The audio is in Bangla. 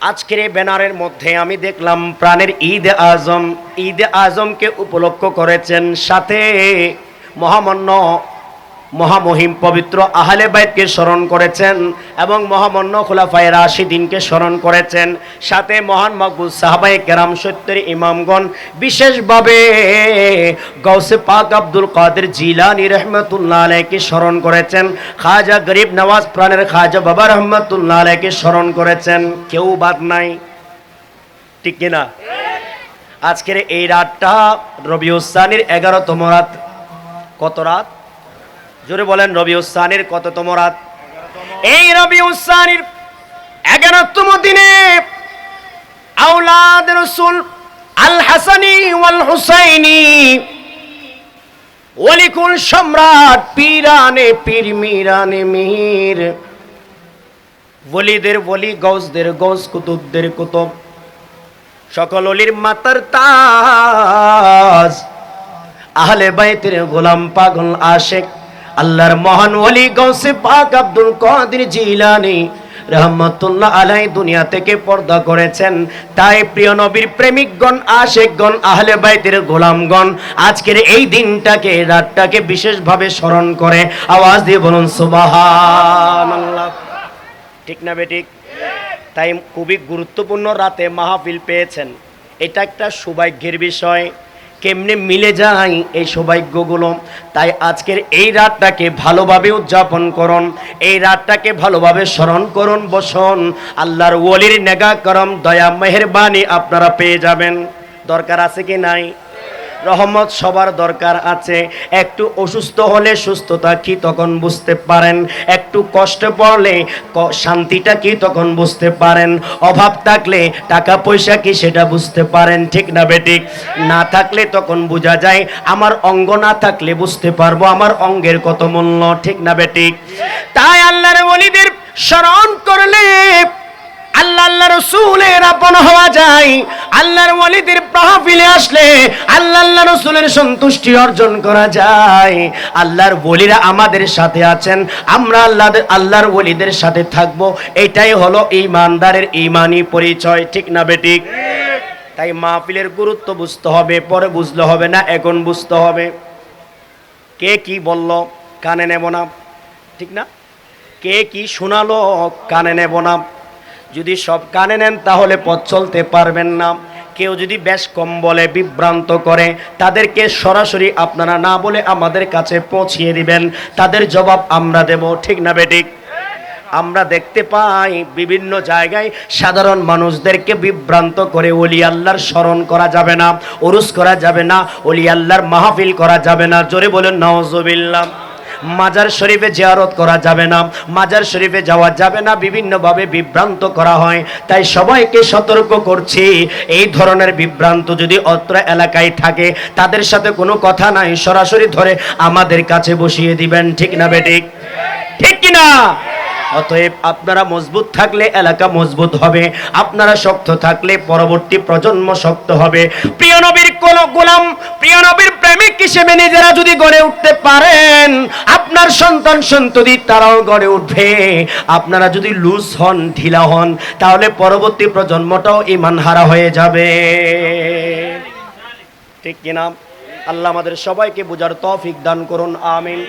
আজকের এই ব্যানারের মধ্যে আমি দেখলাম প্রাণের ঈদ আজম। ঈদ আজমকে উপলক্ষ করেছেন সাথে মহামান্য মহামহিম পবিত্র আহলে বাইতকে স্মরণ করেছেন এবং মহামান্য খোলাফায় রাশিদিনকে স্মরণ করেছেন। সাথে মহান মকবুল সাহাবাই কেরাম সত্যের ইমামগণ, বিশেষভাবে গৌসে পাক আব্দুল কাদের জিলানি রহমতুল্লাহ আলাইকে স্মরণ করেছেন। খাজা গরিব নওয়াজ প্রাণের খাজা বাবা রহমতুল্লাহ আলাইকে স্মরণ করেছেন। কেউ বাদ নাই। ঠিক কিনা আজকের এই রাতটা রবিউসানির এগারোতম রাত। কত রাত? জোরে বলেন রবিউসানির কততম রাত? এই রবিউসানির এগারোতম দিনে আউলাদ রসুল আল হাসানি ওয়াল হুসাইনি, ওলিকুল সম্রাট পীরানে পীর, মিরানে ওলি গৌসদের গৌস কুতুবদের কুতুব, সকল অলির মাতার তাজ, আহলে বাইতের গোলাম পাগল আশেক আল্লাহর মহান ওলি গৌসে পাক আব্দুল কাদের জিলানি রহমতুল্লাহ আলাই দুনিয়া থেকে পর্দা করেছেন। তাই প্রিয় নবীর প্রেমিকগণ, আশেকগণ, আহলে বাইতের গোলামগণ, আজকের এই দিনটাকে, রাতটাকে বিশেষভাবে স্মরণ করে আওয়াজ দিয়ে বলুন, সুবহানাল্লাহ। ঠিক না বেঠিক তাই খুবই গুরুত্বপূর্ণ রাতে মাহফিল পেয়েছেন। এটা একটা সৌভাগ্যের বিষয়। কেমনে মিলে যায় এই সৌভাগ্যগুলো? তাই আজকের এই রাতটাকে ভালোভাবে উদযাপন করুন। এই রাতটাকে ভালোভাবে স্মরণ করুন, বসুন। আল্লাহর ওলির নেগা করম দয়া, মেহরবানি আপনারা পেয়ে যাবেন। দরকার আছে কি নাই? রহমত সবার দরকার আছে। একটু অসুস্থ হলে সুস্থতা কি তখন বুঝতে পারেন? একটু কষ্ট পড়লে শান্তিটা কি তখন বুঝতে পারেন? অভাব থাকলে টাকা পয়সা কি সেটা বুঝতে পারেন? ঠিক না বেটিক না থাকলে তখন বোঝা যায়, আমার অঙ্গ না থাকলে বুঝতে পারব আমার অঙ্গের কত মূল্য। ঠিক না বেটিক তাই আল্লাহর ওলিদের স্মরণ করলে আল্লাহ আল্লাহ রসুলের আপন হওয়া যায়। আল্লাহর ওয়ালিদের মাহফিলে আসলে আল্লাহ আল্লাহ রসুলের সন্তুষ্টি অর্জন করা যায়। আল্লাহর ওলিরা আমাদের সাথে আছেন, আমরা আল্লাহ আল্লাহর ওলিদের সাথে থাকব। এটাই হলো ইমানদারের ইমানি পরিচয়, ঠিক না বেঠিক তাই মাহফিলের গুরুত্ব বুঝতে হবে, পরে বুঝলে হবে না, এখন বুঝতে হবে। কে কি বলল, কানে নেব না, ঠিক না? কে কি শোনালো, কানে নেব না। যদি সব কানে নেন, তাহলে পথ চলতে পারবেন না। কেউ যদি বেশ কম বলে, বিভ্রান্ত করে, তাদেরকে সরাসরি আপনারা না বলে আমাদের কাছে পৌঁছিয়ে দিবেন। তাদের জবাব আমরা দেব, ঠিক না বেঠিক আমরা দেখতে পাই বিভিন্ন জায়গায় সাধারণ মানুষদেরকে বিভ্রান্ত করে অলি আল্লাহর স্মরণ করা যাবে না, ওরুস করা যাবে না অলি আল্লাহর মাহফিল করা যাবে না। জোরে বলেন নওয়াজবিল্লাহ মাজার শরীফে জিয়ারত করা যাবে না, মাজার শরীফে যাওয়া যাবে না, বিভিন্নভাবে বিভ্রান্ত করা হয়। তাই সবাইকে সতর্ক করছি, এই ধরনের বিভ্রান্ত যদি অত্র এলাকায় থাকে, তাদের সাথে কোনো কথা নাই, সরাসরি ধরে আমাদের কাছে বসিয়ে দিবেন, ঠিক না বেটিক ঠিক কিনা? অতএব আপনারা মজবুত থাকলে এলাকা মজবুত হবে, আপনারা শক্ত থাকলে পরবর্তী প্রজন্ম শক্ত হবে। প্রিয় নবীর কোন গোলাম, প্রিয় নবীর প্রেমিক হিসেবে নিজেরা যদি গড়ে উঠতে পারেন, আপনার সন্তান সন্ততি তারাও গড়ে উঠবে। আপনারা যদি লুজ হন, ঢিলা হন, তাহলে পরবর্তী প্রজন্মটাও ইমান হারা হয়ে যাবে। ঠিক কিনা? আল্লাহ আমাদের সবাইকে বোঝার তৌফিক দান করুন, আমিন।